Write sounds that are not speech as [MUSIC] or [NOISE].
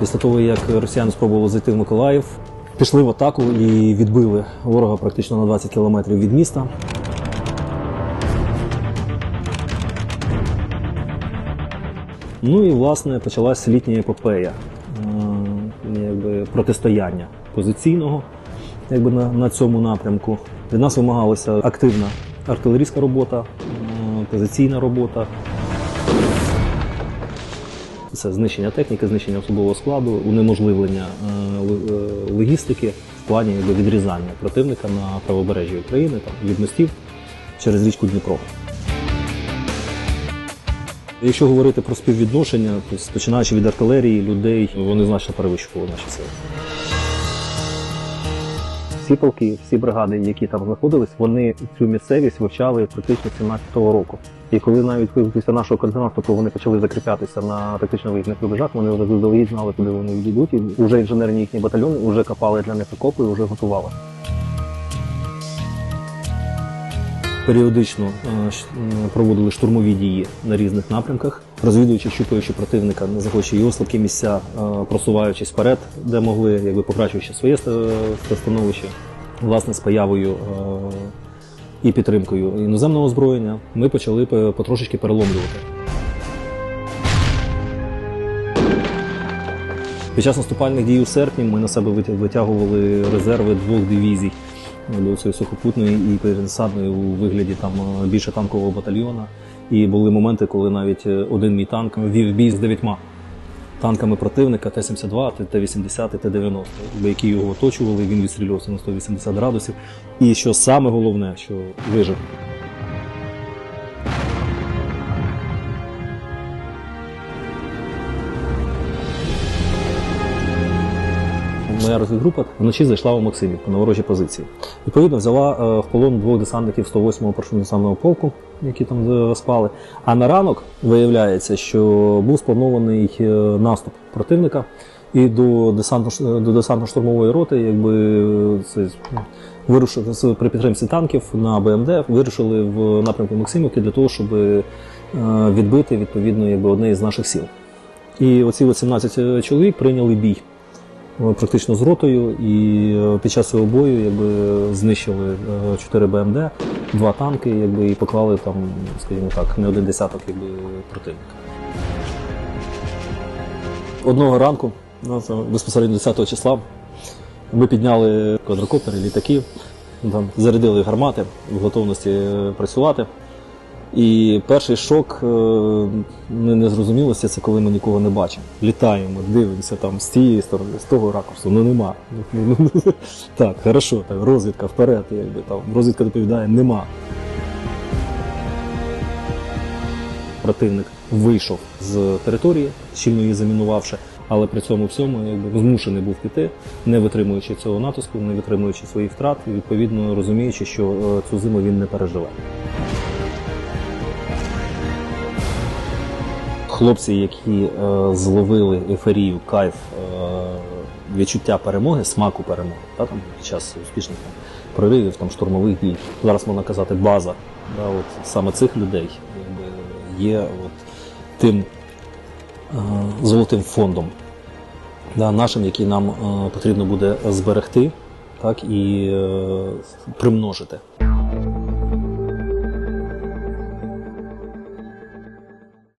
Після того, як росіяни спробували зайти в Миколаїв, пішли в атаку і відбили ворога практично на 20 кілометрів від міста. Ну і власне почалась літня епопея, е, якби протистояння позиційного якби на, на цьому напрямку. Від нас вимагалася активна артилерійська робота, е, позиційна робота. Це знищення техніки, знищення особового складу, унеможливлення е, е, логістики в плані відрізання противника на правобережжі України там, від мостів через річку Дніпро. Якщо говорити про співвідношення, то починаючи від артилерії, людей, вони значно перевищували наші сили. Всі полки, всі бригади, які там знаходились, вони цю місцевість вивчали практично 17-го року. І коли навіть після нашого координату вони почали закріплятися на тактично виїзних рубежах, вони вже заздалегідь знали, куди вони йдуть, і вже інженерні їхні батальйони вже копали для них окопи вже готували. Періодично е, м, проводили штурмові дії на різних напрямках, розвідуючи, щупаючи противника, не захоче його слабкі місця, е, просуваючись вперед, де могли, якби покращуючи своє становище, власне, з появою е, і підтримкою іноземного озброєння, ми почали потрошечки переломлювати. Під час наступальних дій у серпні ми на себе витя- витягували резерви двох дивізій е, цієї сухопутної і пересадної у вигляді там е, більше танкового батальйона. І були моменти, коли навіть е, один мій танк вів бій з дев'ятьма танками противника Т-72, Т-80, Т-90, які його оточували, він відстрілювався на 180 градусів. І що саме головне, що вижив. Моя розвідгрупа вночі зайшла у Максимівку на ворожі позиції. Відповідно, взяла е, в полон двох десантників 108-го паршунно полку, які там е, спали. А на ранок виявляється, що був спланований е, наступ противника. І до десантно до десантно-штурмової роти, якби е, це ну, вирушили при підтримці танків на БМД, вирушили в напрямку Максимівки для того, щоб е, відбити відповідно якби одне із наших сіл. І оці от 17 чоловік прийняли бій е, практично з ротою, і е, під час цього бою якби, знищили 4 БМД, два танки, якби, і поклали там, скажімо так, не один десяток якби, противника. Одного ранку, ну, безпосередньо 10 числа, ми підняли квадрокоптери, літаки, там, зарядили гармати в готовності е, працювати. І перший шок е, не- незрозумілості це коли ми нікого не бачимо. Літаємо, дивимося там з тієї сторони, з того ракурсу, ну нема. [LAUGHS] Так, хорошо, так, розвідка вперед, якби там розвідка доповідає, нема. Противник вийшов з території, щільно її замінувавши, але при цьому всьому якби змушений був піти, не витримуючи цього натиску, не витримуючи своїх втрат, і відповідно розуміючи, що е, цю зиму він не переживе. Хлопці, які е, зловили ейфорію, кайф, е, відчуття перемоги, смаку перемоги, та, там, під час успішних там, проривів, там, штурмових дій. Зараз можна казати, база. Да, от, саме цих людей є от, тим е, золотим фондом, да, нашим, який нам е, потрібно буде зберегти так, і е, примножити.